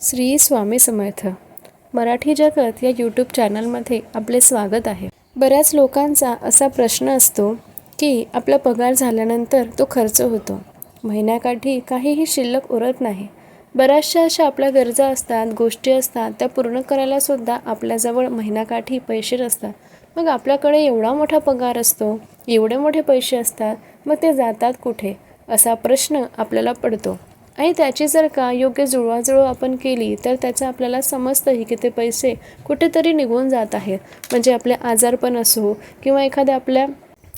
श्री स्वामी समर्थ. मराठी जगत या यूट्यूब चॅनलमध्ये आपले स्वागत आहे. बऱ्याच लोकांचा असा प्रश्न असतो की आपला पगार झाल्यानंतर तो खर्च होतो. महिन्याकाठी काहीही शिल्लक उरत नाही. बऱ्याचशा अशा आपल्या गरजा असतात गोष्टी असतात त्या पूर्ण करायलासुद्धा आपल्याजवळ महिन्याकाठी पैसे नसतात. मग आपल्याकडे एवढा मोठा पगार असतो एवढे मोठे पैसे असतात मग ते जातात कुठे? असा प्रश्न आपल्याला पडतो. आणि त्याची जर का योग्य जुळवाजुळव आपण केली तर त्याचं आपल्याला समजतंही की ते पैसे कुठेतरी निघून जात आहेत. म्हणजे आपले आजारपण असो किंवा एखाद्या आपल्या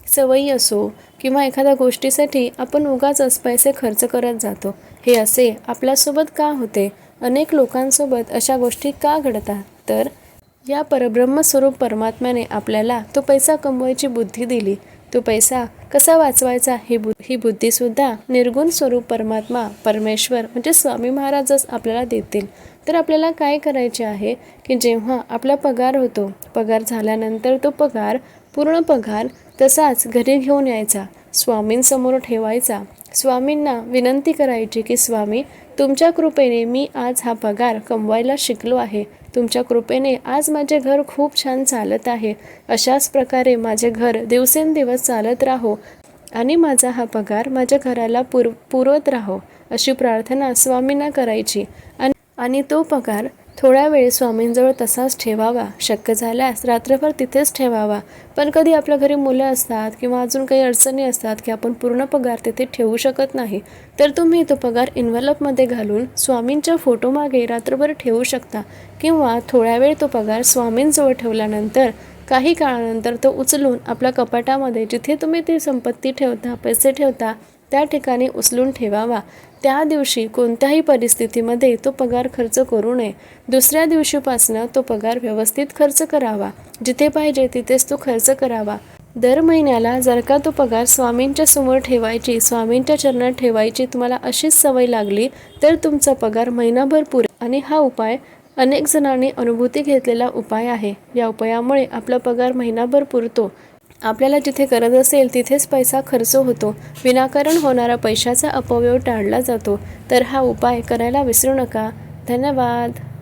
सवयी असो किंवा एखाद्या गोष्टीसाठी आपण उगाचच पैसे खर्च करत जातो. हे असे आपल्यासोबत का होते? अनेक लोकांसोबत अशा गोष्टी का घडतात? तर या परब्रह्मस्वरूप परमात्म्याने आपल्याला तो पैसा कमवायची बुद्धी दिली. तो पैसा कसा वाचवायचा ही बु ही बुद्धीसुद्धा निर्गुण स्वरूप परमात्मा परमेश्वर म्हणजे स्वामी महाराजच आपल्याला देतील. तर आपल्याला काय करायचे आहे की जेव्हा आपला पगार होतो पगार झाल्यानंतर तो पगार पूर्ण पगार तसाच घरी घेऊन यायचा स्वामींसमोर ठेवायचा स्वामींना विनंती करायची की स्वामी तुमच्या कृपेने मी आज हा पगार कमवायला शिकलो आहे. तुमच्या कृपेने आज माझे घर खूप छान चालत आहे. अशाच प्रकारे माझे घर दिवसेंदिवस चालत राहो आणि माझा हा पगार माझ्या घराला पुर पुरवत राहो. अशी प्रार्थना स्वामींना करायची. आणि आणि तो पगार थोडा वेळ स्वामींजवळ तसाच ठेवावा. शक्य झाल्यास रात्रभर तिथेच ठेवावा. पण कधी आपल्या घरी मुलं असतात किंवा अजून काही अडचणी असतात की आपण पूर्ण पगार तिथे ठेवू शकत नाही तर तुम्ही तो पगार इन्व्हलपमध्ये घालून स्वामींच्या फोटोमागे रात्रभर ठेवू शकता किंवा थोड्या वेळ तो पगार स्वामींजवळ ठेवल्यानंतर काही काळानंतर तो उचलून आपल्या कपाटामध्ये जिथे तुम्ही ती संपत्ती ठेवता पैसे ठेवता त्या ठिकाणी उचलून ठेवावा. त्या दिवशी कोणत्याही परिस्थितीमध्ये तो पगार खर्च करू नये. दुसऱ्या दिवशीपासनं तो पगार व्यवस्थित खर्च करावा. जिथे पाहिजे तिथेच तो खर्च करावा. दर महिन्याला जर का तो पगार स्वामींच्या समोर ठेवायची स्वामींच्या चरणात ठेवायची तुम्हाला अशीच सवय लागली तर तुमचा पगार महिनाभर पुरे. आणि हा उपाय अनेक जणांनी अनुभूती घेतलेला उपाय आहे. या उपायामुळे आपला पगार महिनाभर पुरतो. आपल्याला जिथे गरज असेल तिथेच पैसा खर्च होतो. विनाकारण होणारा पैशाचा अपव्यय टाळला जातो. तर हा उपाय करायला विसरू नका. धन्यवाद.